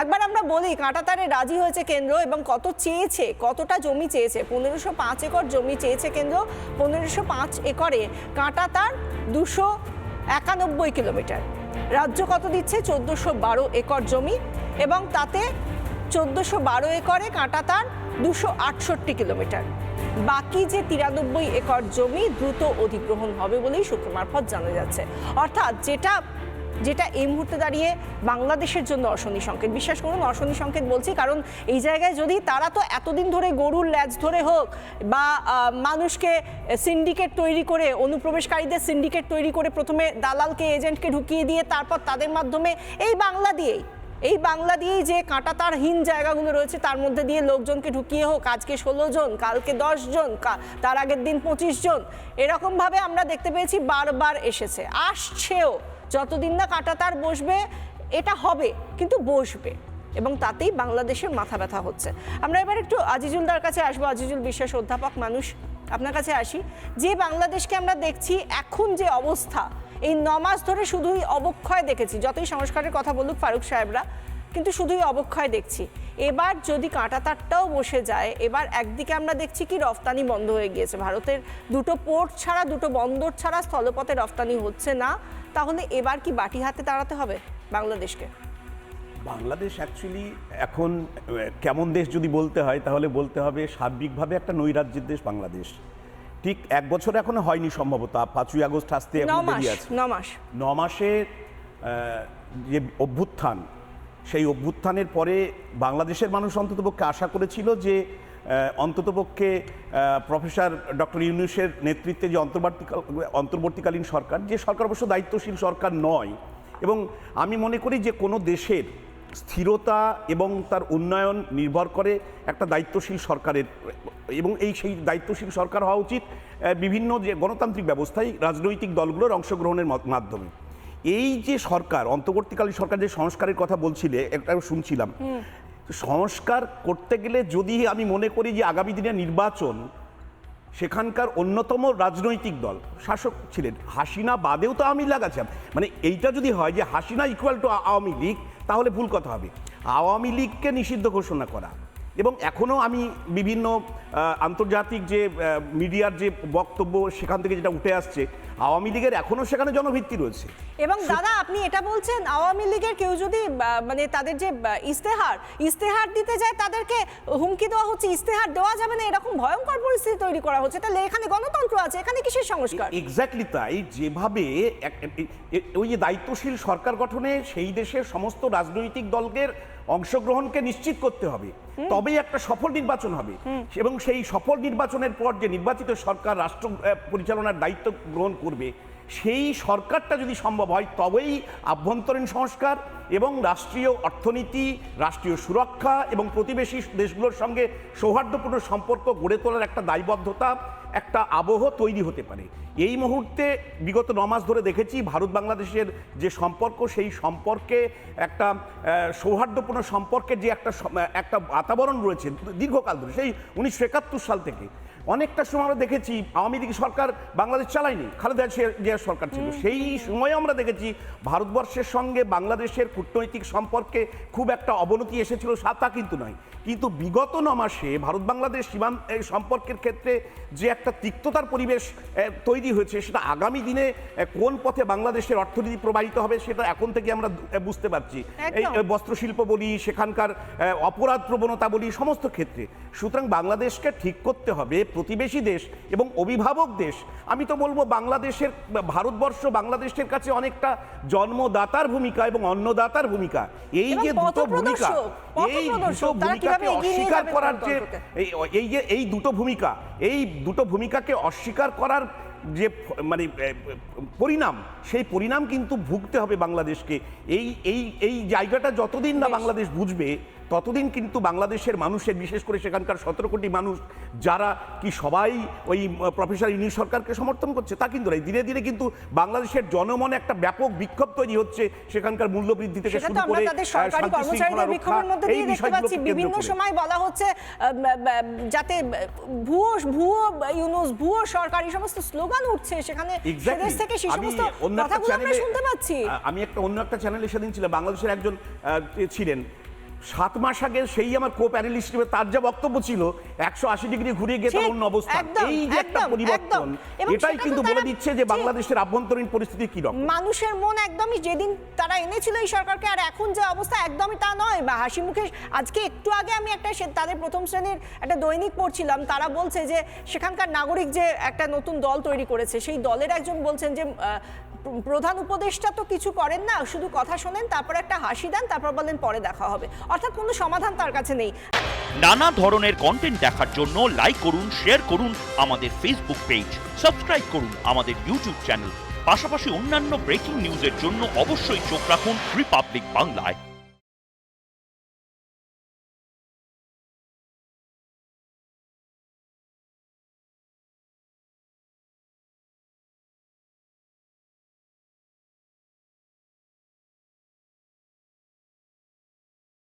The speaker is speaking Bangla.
একবার আমরা বলি কাঁটাতারে রাজি হয়েছে কেন্দ্র এবং কত চেয়েছে, কতটা জমি চেয়েছে। পনেরোশো পাঁচ একর জমি চেয়েছে কেন্দ্র, পনেরোশো পাঁচ একরে কাঁটাতার দুশো একানব্বই কিলোমিটার। রাজ্য কত দিচ্ছে? চোদ্দোশো বারো একর জমি এবং তাতে চোদ্দোশো বারো একরে কাঁটাতার দুশো আটষট্টি কিলোমিটার। বাকি যে তিরানব্বই একর জমি দ্রুত অধিগ্রহণ হবে বলেই সূত্র মারফত জানা যাচ্ছে। অর্থাৎ যেটা যেটা এই মুহূর্তে দাঁড়িয়ে বাংলাদেশের জন্য অশনি সংকেত। বিশ্বাস করুন, অশনি সংকেত বলছি, কারণ এই জায়গায় যদি তারা তো এতদিন ধরে গরুর ল্যাজ ধরে হোক বা মানুষকে সিন্ডিকেট তৈরি করে, অনুপ্রবেশকারীদের সিন্ডিকেট তৈরি করে প্রথমে দালালকে, এজেন্টকে ঢুকিয়ে দিয়ে তারপর তাদের মাধ্যমে এই বাংলা দিয়েই, এই বাংলা দিয়েই যে কাঁটাতারহীন জায়গাগুলো রয়েছে, তার মধ্যে দিয়ে লোকজনকে ঢুকিয়ে হোক, আজকে ষোলো জন, কালকে দশ জন তার আগের দিন পঁচিশ জন, এরকমভাবে আমরা দেখতে পেয়েছি বারবার এসেছে। আসছেও যতদিন না কাটা তার বসবে, এটা হবে, কিন্তু বসবে। এবং তাতেই বাংলাদেশের মাথা ব্যথা হচ্ছে। আমরা এবার একটু আজিজুলদার কাছে আসব। আজিজুল বিশ্বাস, অধ্যাপক মানুষ, আপনার কাছে আসি। যে বাংলাদেশকে আমরা দেখছি, এখন যে অবস্থা, এই ন মাস ধরে শুধুই অবক্ষয় দেখেছি। যতই সংস্কারের কথা বলুক, ফারুক সাহেবরা কিন্তু শুধুই অবক্ষয় দেখছি। এবার যদি কাঁটাতারটাও বসে যায় এবার একদিকে আমরা দেখছি কি রফতানি বন্ধ হয়ে গিয়েছে। ভারতের দুটো পোর্ট ছাড়া দুটো বন্দর ছাড়া স্থলপথে রফতানি হচ্ছে না। তাহলে এবার কি বাটি হাতে দাঁড়াতে হবে বাংলাদেশকে? বাংলাদেশ অ্যাকচুয়ালি এখন কেমন দেশ যদি বলতে হয় তাহলে বলতে হবে সার্বিকভাবে একটা নৈরাজ্যের দেশ বাংলাদেশ। ঠিক এক বছর এখনও হয়নি সম্ভবত পাঁচই আগস্ট আসতে ন এখন দেরি আছে। ন মাস। ন আহ, যে অভ্যুত্থান সেই অভ্যুত্থানের পরে বাংলাদেশের মানুষ অন্ততপক্ষে আশা করেছিল যে অন্ততপক্ষে প্রফেসর ডক্টর ইউনুসের নেতৃত্বে যে অন্তর্বর্তীকাল, অন্তর্বর্তীকালীন সরকার, যে সরকার অবশ্য দায়িত্বশীল সরকার নয় এবং আমি মনে করি যে কোনো দেশের স্থিরতা এবং তার উন্নয়ন নির্ভর করে একটা দায়িত্বশীল সরকারের, এবং এই সেই দায়িত্বশীল সরকার হওয়া উচিত বিভিন্ন যে গণতান্ত্রিক ব্যবস্থায় রাজনৈতিক দলগুলোর অংশগ্রহণের মাধ্যমে। এই যে সরকার অন্তর্বর্তীকালীন সরকার যে সংস্কারের কথা বলছিলে একটা শুনছিলাম। সংস্কার করতে গেলে যদি আমি মনে করি যে আগামী দিনে নির্বাচন সেখানকার অন্যতম রাজনৈতিক দল শাসক ছিলেন হাসিনা বাদেও তো আওয়ামী লীগ আছে মানে এইটা যদি হয় যে হাসিনা ইকুয়াল টু আওয়ামী লীগ তাহলে ভুল কথা হবে। আওয়ামী লীগকে নিষিদ্ধ ঘোষণা করা এবং এখনও আমি বিভিন্ন আন্তর্জাতিক যে মিডিয়ার যে বক্তব্য সেখান থেকে যেটা উঠে আসছে আওয়ামী লীগের এখনও সেখানে জনভিত্তি রয়েছে। এবং দাদা আপনি এটা বলছেন আওয়ামী লীগের কেউ যদি মানে তাদের যে ইস্তেহার ইস্তেহার দিতে যায় তাদেরকে হুমকি দেওয়া হচ্ছে ইস্তেহার দেওয়া যাবে না এরকম ভয়ঙ্কর পরিস্থিতি তৈরি করা হচ্ছে। তাহলে এখানে গণতন্ত্র আছে এখানে কিসের সংস্কার? এক্স্যাক্টলি তাই যেভাবে ওই যে দায়িত্বশীল সরকার গঠনে সেই দেশের সমস্ত রাজনৈতিক দলদের অংশগ্রহণকে নিশ্চিত করতে হবে। তবেই একটা সফল নির্বাচন হবে। এবং সেই সফল নির্বাচনের পর যে নির্বাচিত সরকার রাষ্ট্র পরিচালনার দায়িত্ব গ্রহণ করবে সেই সরকারটা যদি সম্ভব হয় তবেই আভ্যন্তরীণ সংস্কার এবং রাষ্ট্রীয় অর্থনীতি রাষ্ট্রীয় সুরক্ষা এবং প্রতিবেশী দেশগুলোর সঙ্গে সৌহার্দ্যপূর্ণ সম্পর্ক গড়ে তোলার একটা দায়বদ্ধতা একটা আবহ তৈরি হতে পারে। এই মুহূর্তে বিগত ন মাস ধরে দেখেছি ভারত বাংলাদেশের যে সম্পর্ক সেই সম্পর্কে একটা সৌহার্দ্যপূর্ণ সম্পর্কের যে একটা একটা বাতাবরণ রয়েছে দীর্ঘকাল ধরে সেই উনিশশো একাত্তর সাল থেকে। অনেকটা সময় আমরা দেখেছি আওয়ামী লীগ সরকার বাংলাদেশ চালায়নি খালেদা জিয়া- জিয়ার সরকার ছিল। সেই সময় আমরা দেখেছি ভারতবর্ষের সঙ্গে বাংলাদেশের কূটনৈতিক সম্পর্কে খুব একটা অবনতি এসেছিল সা- তা কিন্তু নয়। কিন্তু বিগত ন মাসে ভারত বাংলাদেশ সীমান্ত এই সম্পর্কের ক্ষেত্রে যে একটা তিক্ততার পরিবেশ তৈরি হয়েছে। সেটা আগামী দিনে কোন পথে বাংলাদেশের অর্থনীতি প্রবাহিত হবে সেটা এখন থেকে আমরা বুঝতে পারছি। এই বস্ত্রশিল্প বলি সেখানকার অপরাধ প্রবণতা বলি সমস্ত ক্ষেত্রে। সুতরাং বাংলাদেশকে ঠিক করতে হবে প্রতিবেশী দেশ এবং অভিভাবক দেশ। আমি তো বলব বাংলাদেশের ভারতবর্ষ বাংলাদেশের কাছে অনেকটা জন্মদাতার ভূমিকা এবং অন্নদাতার ভূমিকা। এই যে দুটো ভূমিকা এই দুটো ভূমিকাকে অস্বীকার করার যে এই এই যে এই দুটো ভূমিকা এই দুটো ভূমিকাকে অস্বীকার করার যে মানে পরিণাম সেই পরিণাম কিন্তু ভুগতে হবে বাংলাদেশকে। এই এই এই জায়গাটা যতদিন না বাংলাদেশ বুঝবে ততদিন কিন্তু বাংলাদেশের মানুষের বিশেষ করে সেখানকার সতেরো কোটি মানুষ যারা কি সবাই ওই প্রফেসর ইউনি সরকারকে সমর্থন করছে তা কিন্তু নয়। ধীরে ধীরে কিন্তু বাংলাদেশের জনমনে একটা ব্যাপক বিক্ষোভ তৈরি হচ্ছে সেখানকার মূল্যবৃদ্ধি থেকে শুরু করে সরকারি কর্মচারীদের বিক্ষোভের মধ্যে দিয়ে দেখতে পাচ্ছি। বিভিন্ন সময় বলা হচ্ছে যাতে ভুয়ো ভুয়ো ইউনুস ভুয়ো সরকার এই সমস্ত স্লোগান উঠছে সেখানে. সেদেশ থেকে সেই সমস্ত অন্য একটা কথাগুলো আমরা শুনতে পাচ্ছি। আমি একটা অন্য একটা চ্যানেলে সেদিন ছিলাম বাংলাদেশের একজন ছিলেন। সাত মাস আগে সেই আমার কো প্যানেলিস্ট হিসেবে তার যা বক্তব্য ছিল একশো আশি ডিগ্রি ঘুরিয়ে গিয়ে অন্য অবস্থা এই যে একটা পরিবর্তন এটাই কিন্তু বলে দিচ্ছে যে বাংলাদেশের আভ্যন্তরীণ পরিস্থিতি কি রকম মানুষের মন একদমই যেদিন তারা এনেছিল এই সরকারকে আর এখন যে অবস্থা একদমই তা নয়। বা হাসি মুখে আজকে একটু আগে আমি একটা তাদের প্রথম শ্রেণির একটা দৈনিক পড়ছিলাম তারা বলছে যে সেখানকার নাগরিক যে একটা নতুন দল তৈরি করেছে সেই দলের একজন বলছেন যে প্রধান উপদেষ্টা তো কিছু করেন না, শুধু কথা শোনেন, তারপর একটা হাসি দেন, তারপর বলেন পরে দেখা হবে। অর্থাৎ কোনো সমাধান তার কাছে নেই। নানা ধরনের কন্টেন্ট দেখার জন্য লাইক করুন শেয়ার করুন আমাদের ফেসবুক পেজ সাবস্ক্রাইব করুন আমাদের ইউটিউব চ্যানেল পাশাপাশি অন্যান্য ব্রেকিং নিউজের জন্য অবশ্যই চোখ রাখুন রিপাবলিক বাংলায়